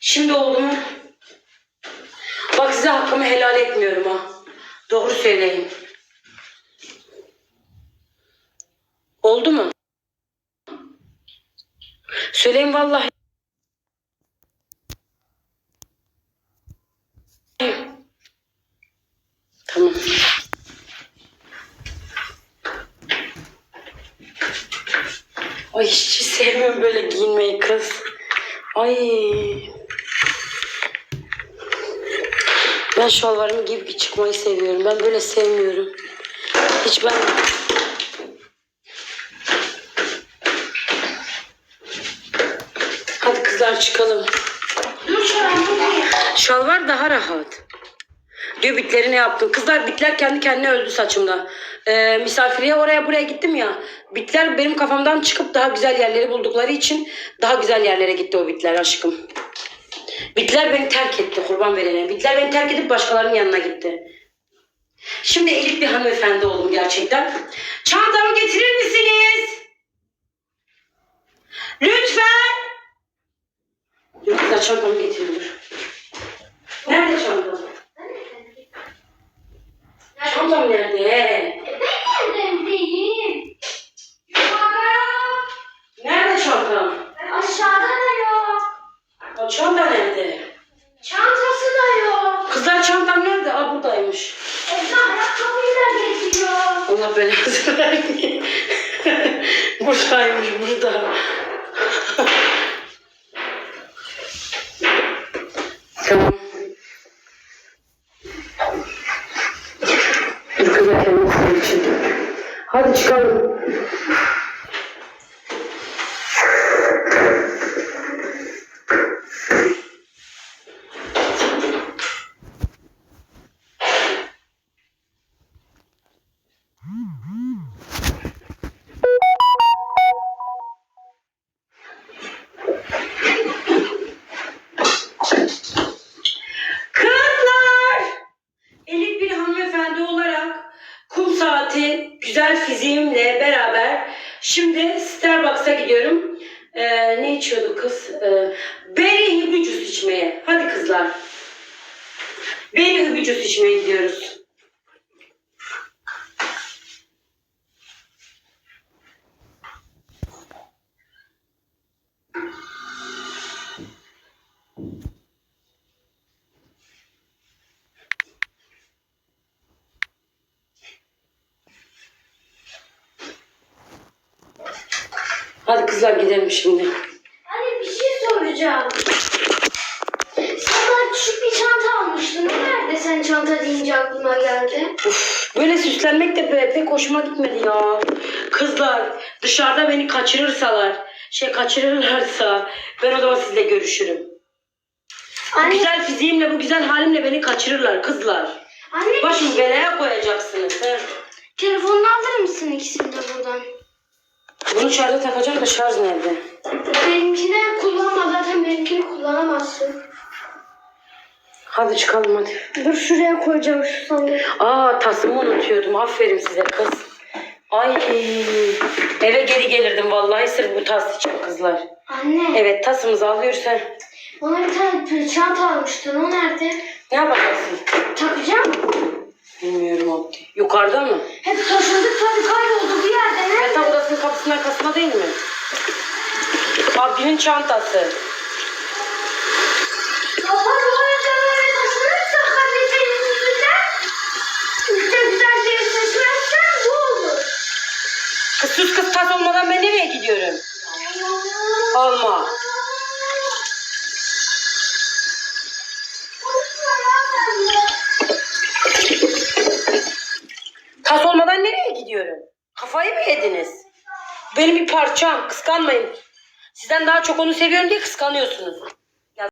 Şimdi oldu mu? Bak size hakkımı helal etmiyorum ha. Doğru söyleyin. Oldu mu? Söyleyin vallahi. Tamam. Ay hiç sevmiyorum böyle giyinmeyi kız. Ay. Ben şalvarımı giyip çıkmayı seviyorum. Ben böyle sevmiyorum. Hiç ben... Hadi kızlar çıkalım. Şalvar daha rahat. Diyor bitleri ne yaptın? Kızlar bitler kendi kendine öldü saçımda. Ee, misafiriye oraya buraya gittim ya. Bitler benim kafamdan çıkıp daha güzel yerleri buldukları için daha güzel yerlere gitti o bitler aşkım. Bitler beni terk etti kurban verene. Bitler beni terk edip başkalarının yanına gitti. Şimdi elit bir hanımefendi oldum gerçekten. Çantamı getirir misiniz? Lütfen. Dur kızlar çantamı getirin dur. Nerede çantam? Çantam nerede? Ben neredeyim? Nerede çantam? Aşağıda da yok. O çanta nerede? Çantası da yok. Kızlar çantam nerede? Aa buradaymış. Evde ayakkabıyı da getiriyor. Allah belanı vermeyin. Buradaymış burada. tamam. Kendimi sizin için. Hadi çıkalım. Fiziğimle beraber şimdi Starbucks'a gidiyorum. Ee, ne içiyordu kız? Ee, berry hibicus içmeye. Hadi kızlar. Berry hibicus içmeye gidiyoruz. Hadi kızlar gidelim şimdi. Anne bir şey soracağım. Sana küçük bir çanta almıştın. Nerede sen çanta deyince aklıma geldi? Uf, böyle süslenmek de be- pek hoşuma gitmedi ya. Kızlar dışarıda beni kaçırırsalar, şey kaçırırlarsa ben o zaman sizle görüşürüm. Bu Anne, güzel fiziğimle, bu güzel halimle beni kaçırırlar kızlar. anne Başımı belaya koyacaksınız. He. telefonunu alır mısın ikisini de buradan? Bunu şarja takacağım da şarj nerede? Benimkini kullanma zaten benimkini kullanamazsın. Hadi çıkalım hadi. Dur şuraya koyacağım şu sandığı. Aa tasımı unutuyordum. Aferin size kız. Ay eve geri gelirdim vallahi sırf bu tas için kızlar. Anne Evet tasımızı alıyoruz sen. bana bir tane çanta almıştın. O nerede? Ne yapacaksın? Abdi'nin çantası. Baba böyle böyle taşınırsak anne senin yüzünden işte güzel bir seçmezsen bu olur. Kız sus kız tas olmadan ben nereye gidiyorum? Alma. Tas olmadan nereye gidiyorum? Kafayı mı yediniz? Benim bir parçam. Kıskanmayın. Sizden daha çok onu seviyorum diye kıskanıyorsunuz.